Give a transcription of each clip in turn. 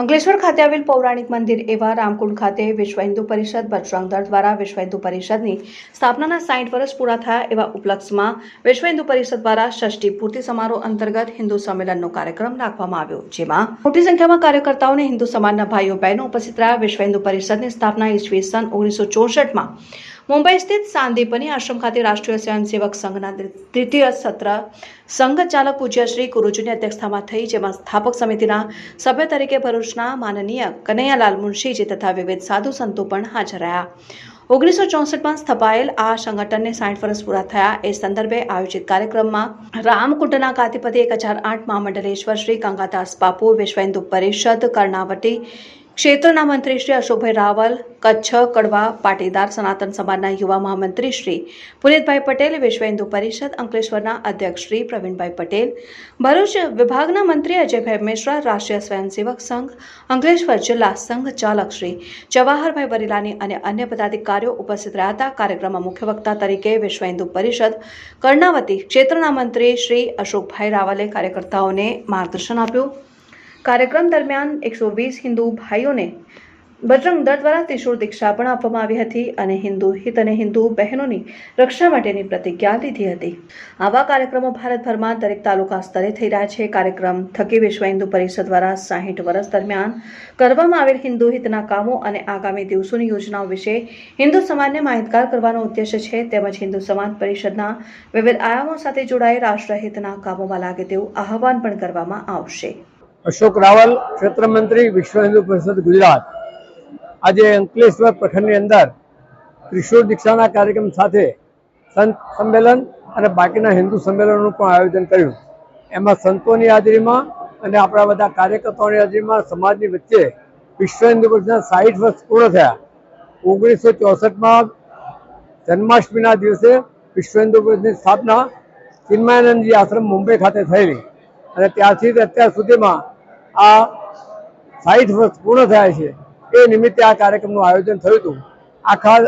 અંકલેશ્વર ખાતે આવેલ પૌરાણિક મંદિર એવા રામકુંડ ખાતે વિશ્વ હિન્દુ પરિષદ બજરંગ દળ દ્વારા વિશ્વ હિન્દુ પરિષદની સ્થાપનાના સાઠ વર્ષ પૂરા થયા એવા ઉપલક્ષમાં વિશ્વ હિન્દુ પરિષદ દ્વારા ષષ્ઠી પૂર્તિ સમારોહ અંતર્ગત હિન્દુ સંમેલનનો કાર્યક્રમ રાખવામાં આવ્યો, જેમાં મોટી સંખ્યામાં કાર્યકર્તાઓને હિન્દુ સમાજના ભાઈઓ બહેનો ઉપસ્થિત રહ્યા. વિશ્વ હિન્દુ પરિષદની સ્થાપના ઈસવી સન ઓગણીસો ચોસઠમાં મુંબઈ સ્થિત સાંદીપની આશ્રમ ખાતે રાષ્ટ્રીય સ્વયંસેવક સંઘના તૃતીય સત્ર સંઘ ચાલક પૂજ્ય શ્રી ગુરુજીની અધ્યક્ષતામાં થઈ, જેમાં સ્થાપક સમિતિના સભ્ય તરીકે ભરૂચના માનનીય કનૈયાલાલ મુનશીજી તથા વિવિધ સાધુ સંતો પણ હાજર રહ્યા. ઓગણીસો ચોસઠમાં સ્થપાયેલ આ સંગઠનને સાઠ વર્ષ પૂરા થયા. એ સંદર્ભે આયોજિત કાર્યક્રમમાં રામકુંડના કાતિપતિ એક હજાર આઠ મહામંડલેશ્વર શ્રી ગંગાદાસ બાપુ, વિશ્વ હિન્દુ પરિષદ કર્ણાવટી ક્ષેત્રના મંત્રી શ્રી અશોકભાઈ રાવલ, કચ્છ, કડવા, પાટીદાર, સનાતન સમાજના યુવા મહામંત્રી શ્રી પુનિતભાઈ પટેલ, વિશ્વ હિન્દુ પરિષદ અંકલેશ્વરના અધ્યક્ષ શ્રી પ્રવીણભાઈ પટેલ, ભરૂચ વિભાગના મંત્રી અજયભાઈ મિશ્રા, રાષ્ટ્રીય સ્વયંસેવક સંઘ, અંકલેશ્વર જિલ્લા સંઘ ચાલક શ્રી જવાહરભાઈ વરીલાની અને અન્ય પદાધિકારીઓ ઉપસ્થિત રહ્યા હતા. કાર્યક્રમમાં મુખ્ય વક્તા તરીકે વિશ્વ હિન્દુ પરિષદ કર્ણાવતી ક્ષેત્રના મંત્રી શ્રી અશોકભાઈ રાવલે કાર્યકર્તાઓને માર્ગદર્શન આપ્યું. કાર્યક્રમ દરમિયાન એકસો વીસ હિન્દુ ભાઈઓને બજરંગ દળ દ્વારા ત્રિશુળ દીક્ષા પણ આપવામાં આવી હતી અને હિન્દુ હિત અને હિન્દુ બહેનોની રક્ષા માટેની પ્રતિજ્ઞા લીધી હતી. આવા કાર્યક્રમો ભારતભરમાં દરેક તાલુકા સ્તરે થઈ રહ્યા છે. કાર્યક્રમ થકી વિશ્વ હિન્દુ પરિષદ દ્વારા સાહીઠ વર્ષ દરમિયાન કરવામાં આવેલ હિન્દુ હિતના કામો અને આગામી દિવસોની યોજનાઓ વિશે હિન્દુ સમાજને માહિતગાર કરવાનો ઉદ્દેશ્ય છે. તેમજ હિન્દુ સમાજ પરિષદના વિવિધ આયામો સાથે જોડાયેલ રાષ્ટ્રહિતના કામોમાં લાગે તેવું આહવાન પણ કરવામાં આવશે. અશોક રાવલ, ક્ષેત્ર મંત્રી, વિશ્વ હિન્દુ પરિષદ, ગુજરાત. આજે અંકલેશ્વર પ્રખંડની અંદર ત્રિશુળ દીક્ષાના કાર્યક્રમ સાથે સંત સંમેલન અને બાકીના હિન્દુ સંમેલનનું પણ આયોજન કર્યું. એમાં સંતોની હાજરીમાં અને આપણા બધા કાર્યકર્તાઓની હાજરીમાં સમાજની વચ્ચે વિશ્વ હિન્દુ પરિષદના સાહીઠ વર્ષ પૂર્ણ થયા. ઓગણીસો ચોસઠમાં જન્માષ્ટમીના દિવસે વિશ્વ હિન્દુ પરિષદની સ્થાપના ચિન્મયાનંદજી આશ્રમ મુંબઈ ખાતે થયેલી. અને ત્યારથી અત્યાર સુધીમાં આ સાઠ વર્ષ પૂર્ણ થયા છે. એ નિમિત્તે આ કાર્યક્રમનું આયોજન થયું હતું. આખા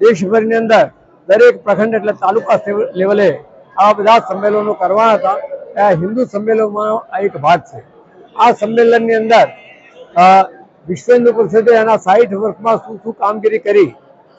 દેશભરની અંદર દરેક પ્રખંડ એટલે તાલુકા લેવલે આવા બધા સંમેલનો કરવાના હતા. આ હિન્દુ સંમેલનમાં આ એક ભાગ છે. આ સંમેલનની અંદર અ, વિશ્વ હિન્દુ પરિષદે એના સાઠ વર્ષમાં શું શું કામગીરી કરી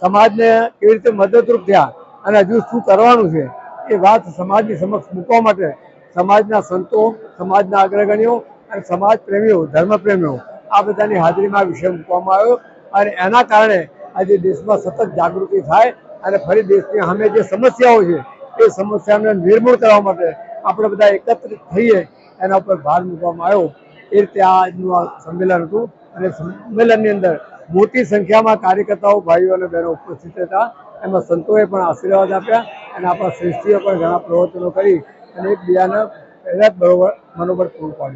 સમાજને કેવી રીતે મદદરૂપ થયા અને હજુ શું કરવાનું છે એ વાત સમાજની સમક્ષ મૂકવા માટે સમાજના સંતો સમાજના અગ્રગણ્યો અને સમાજ પ્રેમીઓ ધર્મ પ્રેમીઓ આ બધાની હાજરીમાં આ વિષય મૂકવામાં આવ્યો અને એના કારણે આજે દેશમાં સતત જાગૃતિ થાય અને ફરી દેશની સામે જે સમસ્યાઓ છે, એ સમસ્યાને નિર્મૂળ કરવા માટે આપણે બધા એકત્રિત થઈએ એના ઉપર ભાર મૂકવામાં આવ્યો. એ રીતે આજનું આ સંમેલન હતું અને સંમેલનની અંદર મોટી સંખ્યામાં કાર્યકર્તાઓ, ભાઈઓ અને બહેનો ઉપસ્થિત હતા એમાં સંતોએ પણ આશીર્વાદ આપ્યા અને આપણા શ્રેષ્ઠીઓ પણ ઘણા પ્રવચનો કરી અને એકબીજાને બરોબર મનોબળ પૂરું પાડ્યું.